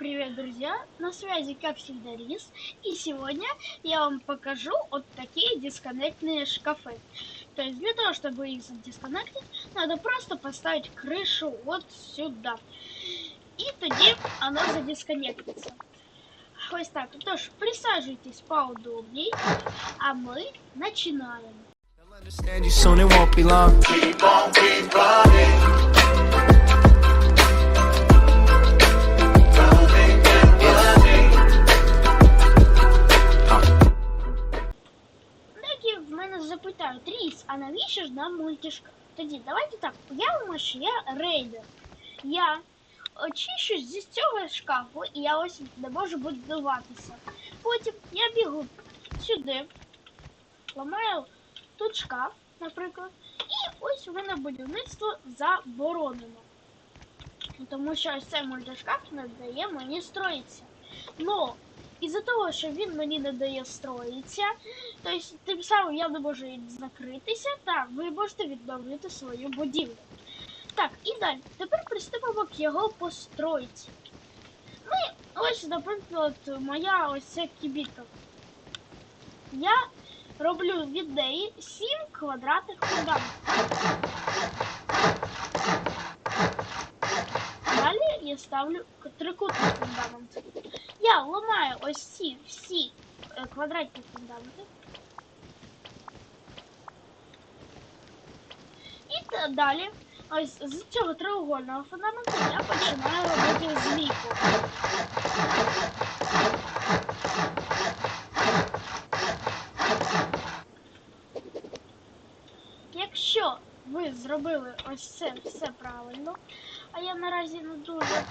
привет, друзья! На связи, как всегда, Рис. И сегодня я вам покажу вот такие дисконнектные шкафы. То есть для того, чтобы их задисконнектить, надо просто поставить крышу вот сюда. И тоді оно задисконнектится. Ось так. Тож, присаживайтесь поудобней, а мы начинаем. Understand you soon, it won't be long. Keep on, keep running. А навіщо ж нам мультишка? Тоді давайте так, уявимо, що я рейдер. Я очищу зі цього шкафу, і я ось не можу будуватися. Потім я бігу сюди, ламаю тут шкаф, наприклад, і ось у мене будівництво заборонено. Тому що ось цей мультишкаф не дає мені строїтися. Но із-за того, що він мені не дає строїтися, Тобто, тим самим я не можу закритися, та ви можете відновити свою будівлю. Так, і далі. Тепер приступимо к його постройці. Ми, ось, наприклад, моя ось ця кібітка. Я роблю від неї 7 квадратних фундаментів. Далі я ставлю трикутний фундамент. Я ламаю ось ці всі е, квадратні фундаменти. І далі, ось з цього треугольного фундаменту я починаю робити змійку. Якщо ви зробили ось це все правильно, а я наразі не дуже.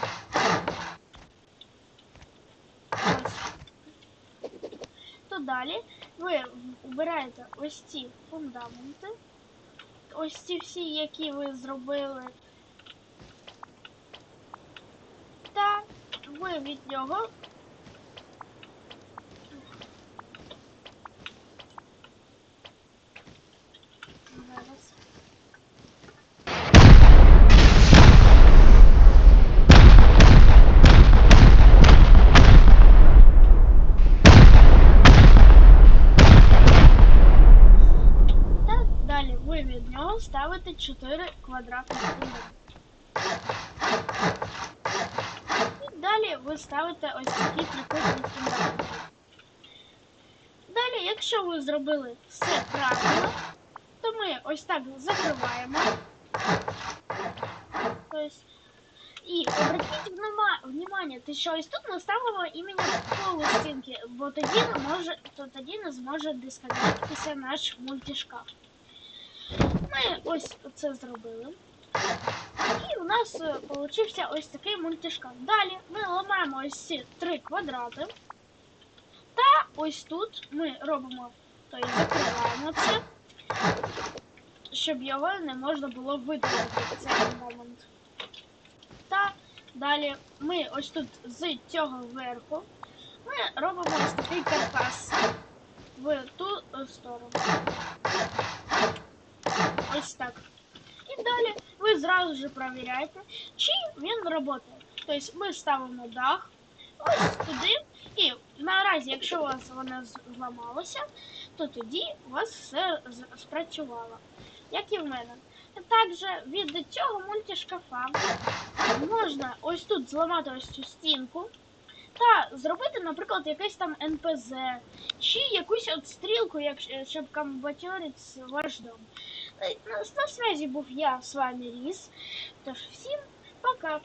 Ось. То далі ви обираєте ось ці фундаменти ось ці всі, які ви зробили. Та ви від нього. Зараз. Та далі ви від нього ставите 4 квадратних фундаменти. І далі ви ставите ось такі трикутні фундаменти. Далі, якщо ви зробили все правильно, то ми ось так закриваємо. Тобто, і обратіть внимание, те, що ось тут ми ставимо іменно полу стінки, бо тоді не може, то тоді не зможе дисконектитися наш мультишкаф. Ми ось це зробили. І у нас е, получився ось такий мультишкаф. Далі ми ламаємо ось ці три квадрати. Та ось тут ми робимо, тобто закриваємо це, щоб його не можна було видалити в цей момент. Та далі ми ось тут з цього верху ми робимо ось такий каркас в ту е, сторону. Ось так. І далі ж перевіряєте, чи він працює. Тобто ми ставимо дах ось туди, і наразі, якщо у вас воно з- зламалося, то тоді у вас все спрацювало, як і в мене. Також від цього мультишкафа можна ось тут зламати ось цю стінку та зробити, наприклад, якийсь там НПЗ, чи якусь от стрілку, як, щоб комбатьорить ваш дом. На, связи был я, с вами Рис. Тож всім пока!